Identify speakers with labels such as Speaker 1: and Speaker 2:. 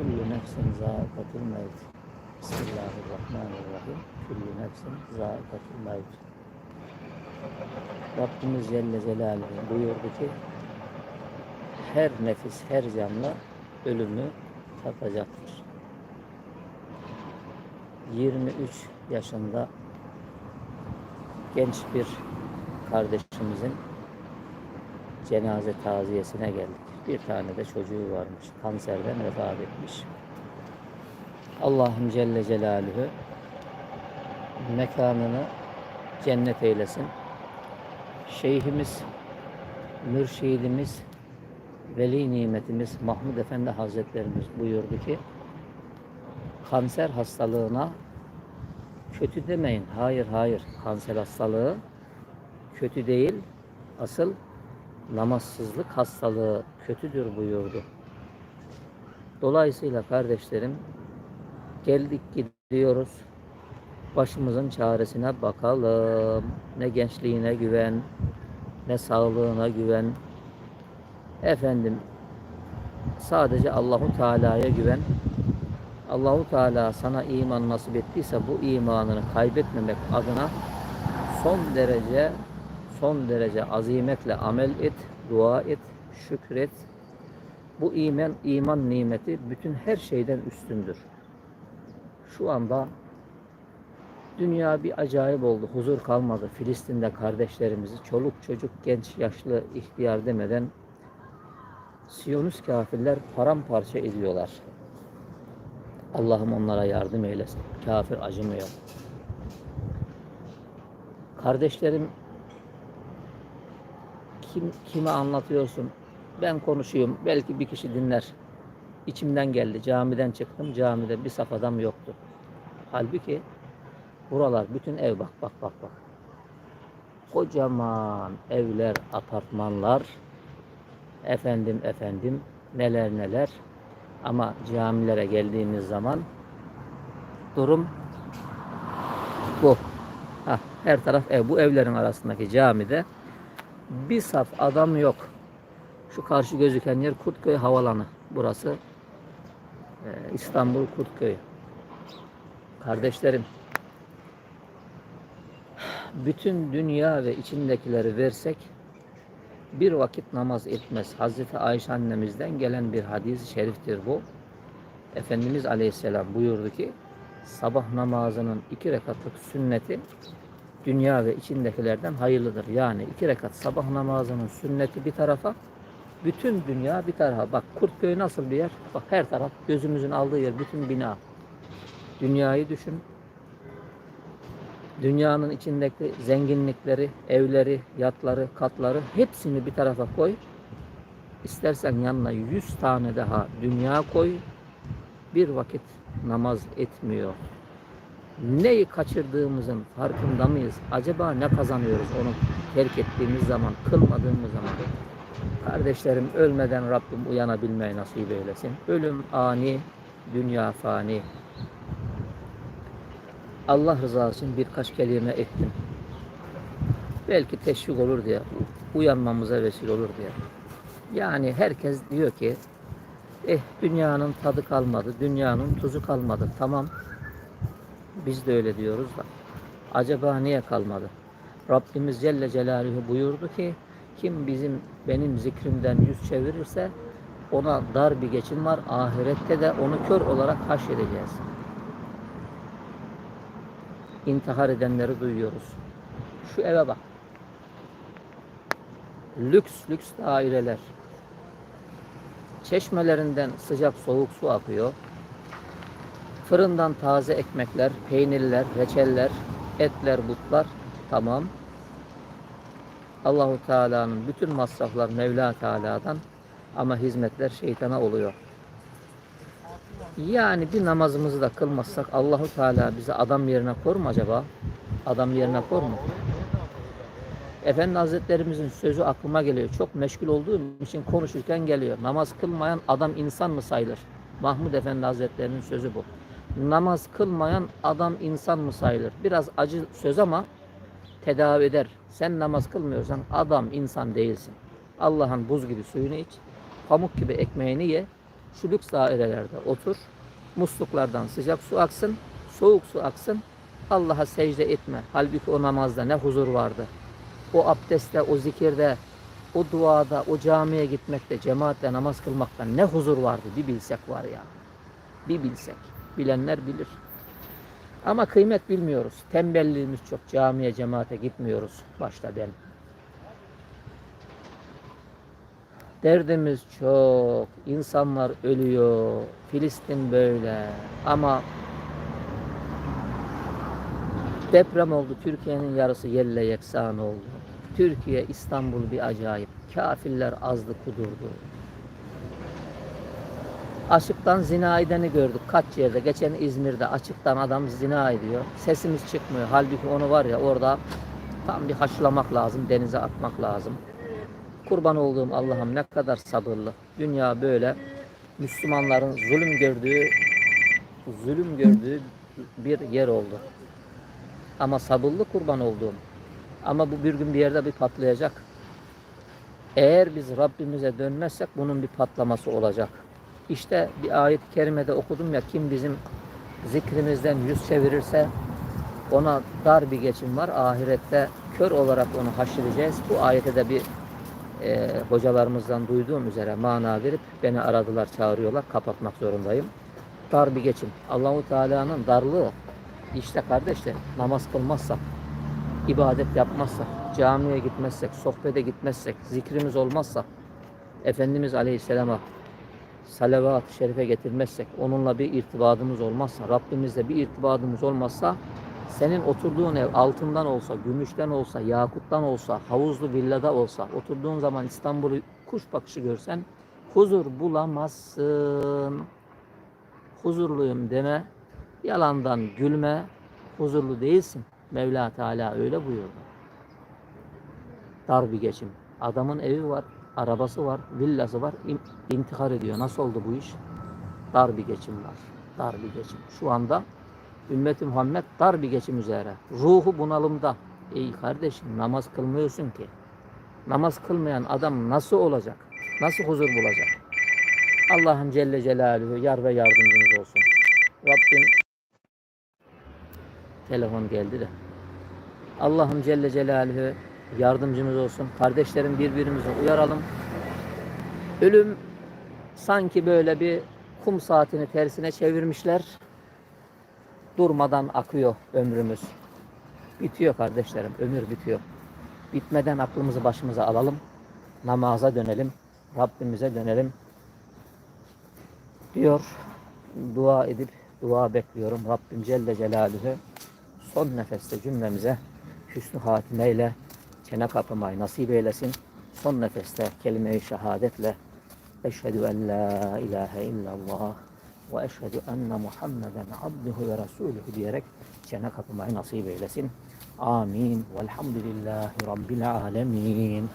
Speaker 1: Kullu nefsin zâikatul mevt. Bismillahirrahmanirrahim. Kullu nefsin zâikatul mevt. Rabbimiz Celle Celaluhu buyurdu ki her nefis, her canlı ölümü tadacaktır. 23 yaşında genç bir kardeşimizin cenaze taziyesine geldik. Bir tane de çocuğu varmış. Kanserden vefat etmiş. Allah'ım Celle Celaluhu mekanını cennet eylesin. Şeyhimiz, mürşidimiz, veli nimetimiz Mahmud Efendi Hazretlerimiz buyurdu ki kanser hastalığına kötü demeyin. Hayır hayır. Kanser hastalığı kötü değil. Asıl namazsızlık hastalığı kötüdür buyurdu. Dolayısıyla kardeşlerim geldik gidiyoruz. Başımızın çaresine bakalım. Ne gençliğine güven, ne sağlığına güven. Efendim sadece Allahu Teala'ya güven. Allahu Teala sana iman nasip ettiyse bu imanını kaybetmemek adına son derece son derece azimetle amel et, dua et, şükret. Bu iman iman nimeti bütün her şeyden üstündür. Şu anda dünya bir acayip oldu. Huzur kalmadı. Filistin'de kardeşlerimizi çoluk çocuk genç yaşlı ihtiyar demeden Siyonist kafirler paramparça ediyorlar. Allah'ım onlara yardım eylesin. Kafir acımıyor. Kardeşlerim kim kime anlatıyorsun? Ben konuşuyorum. Belki bir kişi dinler. İçimden geldi. Camiden çıktım. Camide bir saf adam yoktu. Halbuki buralar bütün ev bak bak bak bak. Kocaman evler, apartmanlar. Efendim efendim neler neler. Ama camilere geldiğimiz zaman durum bu. Hah, her taraf ev. Bu evlerin arasındaki camide bir saf adam yok. Şu karşı gözüken yer Kurtköy Havalanı. Burası e, İstanbul Kurtköy. Kardeşlerim bütün dünya ve içindekileri versek bir vakit namaz etmez. Hazreti Ayşe annemizden gelen bir hadis-i şeriftir bu. Efendimiz Aleyhisselam buyurdu ki sabah namazının iki rekatlık sünneti dünya ve içindekilerden hayırlıdır. Yani iki rekat sabah namazının sünneti bir tarafa, bütün dünya bir tarafa. Bak Kurtköy nasıl bir yer? Bak her taraf gözümüzün aldığı yer, bütün bina. Dünyayı düşün. Dünyanın içindeki zenginlikleri, evleri, yatları, katları hepsini bir tarafa koy. İstersen yanına yüz tane daha dünya koy. Bir vakit namaz etmiyor neyi kaçırdığımızın farkında mıyız? Acaba ne kazanıyoruz onu terk ettiğimiz zaman, kılmadığımız zaman? Kardeşlerim ölmeden Rabbim uyanabilmeyi nasip eylesin. Ölüm ani, dünya fani. Allah rızası için birkaç kelime ettim. Belki teşvik olur diye, uyanmamıza vesile olur diye. Yani herkes diyor ki, eh dünyanın tadı kalmadı, dünyanın tuzu kalmadı. Tamam, biz de öyle diyoruz da. Acaba niye kalmadı? Rabbimiz Celle Celaluhu buyurdu ki kim bizim benim zikrimden yüz çevirirse ona dar bir geçim var. Ahirette de onu kör olarak haşredeceğiz. İntihar edenleri duyuyoruz. Şu eve bak. Lüks lüks daireler. Çeşmelerinden sıcak soğuk su akıyor. Fırından taze ekmekler, peynirler, reçeller, etler, butlar tamam. Allahu Teala'nın bütün masraflar Mevla Teala'dan ama hizmetler şeytana oluyor. Yani bir namazımızı da kılmazsak Allahu Teala bizi adam yerine kor mu acaba? Adam yerine kor mu? Efendi Hazretlerimizin sözü aklıma geliyor. Çok meşgul olduğum için konuşurken geliyor. Namaz kılmayan adam insan mı sayılır? Mahmud Efendi Hazretlerinin sözü bu namaz kılmayan adam insan mı sayılır? Biraz acı söz ama tedavi eder. Sen namaz kılmıyorsan adam insan değilsin. Allah'ın buz gibi suyunu iç, pamuk gibi ekmeğini ye. Şu lüks dairelerde otur. Musluklardan sıcak su aksın, soğuk su aksın. Allah'a secde etme. Halbuki o namazda ne huzur vardı. O abdestte, o zikirde, o duada, o camiye gitmekte, cemaatle namaz kılmakta ne huzur vardı bir bilsek var ya. Bir bilsek. Bilenler bilir. Ama kıymet bilmiyoruz. Tembelliğimiz çok. Camiye, cemaate gitmiyoruz. Başta ben. Derdimiz çok. İnsanlar ölüyor. Filistin böyle. Ama deprem oldu. Türkiye'nin yarısı yerle yeksan oldu. Türkiye, İstanbul bir acayip. Kafirler azdı kudurdu. Açıktan zina edeni gördük kaç yerde. Geçen İzmir'de açıktan adam zina ediyor. Sesimiz çıkmıyor. Halbuki onu var ya orada tam bir haşlamak lazım. Denize atmak lazım. Kurban olduğum Allah'ım ne kadar sabırlı. Dünya böyle Müslümanların zulüm gördüğü zulüm gördüğü bir yer oldu. Ama sabırlı kurban olduğum. Ama bu bir gün bir yerde bir patlayacak. Eğer biz Rabbimize dönmezsek bunun bir patlaması olacak. İşte bir ayet-i kerimede okudum ya kim bizim zikrimizden yüz çevirirse ona dar bir geçim var. Ahirette kör olarak onu haşireceğiz. Bu ayete de bir e, hocalarımızdan duyduğum üzere mana verip beni aradılar, çağırıyorlar. Kapatmak zorundayım. Dar bir geçim. Allahu Teala'nın darlığı işte kardeşler namaz kılmazsak, ibadet yapmazsak, camiye gitmezsek, sohbete gitmezsek, zikrimiz olmazsa, Efendimiz Aleyhisselam'a salavat-ı şerife getirmezsek, onunla bir irtibatımız olmazsa, Rabbimizle bir irtibatımız olmazsa, senin oturduğun ev altından olsa, gümüşten olsa, yakuttan olsa, havuzlu villada olsa, oturduğun zaman İstanbul'u kuş bakışı görsen, huzur bulamazsın. Huzurluyum deme, yalandan gülme, huzurlu değilsin. Mevla Teala öyle buyurdu. Dar bir geçim. Adamın evi var, arabası var, villası var, in- intihar ediyor. Nasıl oldu bu iş? Dar bir geçim var. Dar bir geçim. Şu anda ümmeti Muhammed dar bir geçim üzere. Ruhu bunalımda. Ey kardeşim namaz kılmıyorsun ki. Namaz kılmayan adam nasıl olacak? Nasıl huzur bulacak? Allah'ım Celle Celaluhu yar ve yardımcımız olsun. Rabbim telefon geldi de. Allah'ım Celle Celaluhu yardımcımız olsun. Kardeşlerim birbirimizi uyaralım. Ölüm sanki böyle bir kum saatini tersine çevirmişler. Durmadan akıyor ömrümüz. Bitiyor kardeşlerim, ömür bitiyor. Bitmeden aklımızı başımıza alalım. Namaza dönelim. Rabbimize dönelim. Diyor. Dua edip dua bekliyorum. Rabbim Celle Celaluhu son nefeste cümlemize hüsnü hatimeyle çene kapamayı nasip eylesin. Son nefeste kelime-i şehadetle Eşhedü en la ilahe illallah ve eşhedü enne Muhammeden abduhu ve resuluhu diyerek çene kapamayı nasip eylesin. Amin. Velhamdülillahi Rabbil alemin.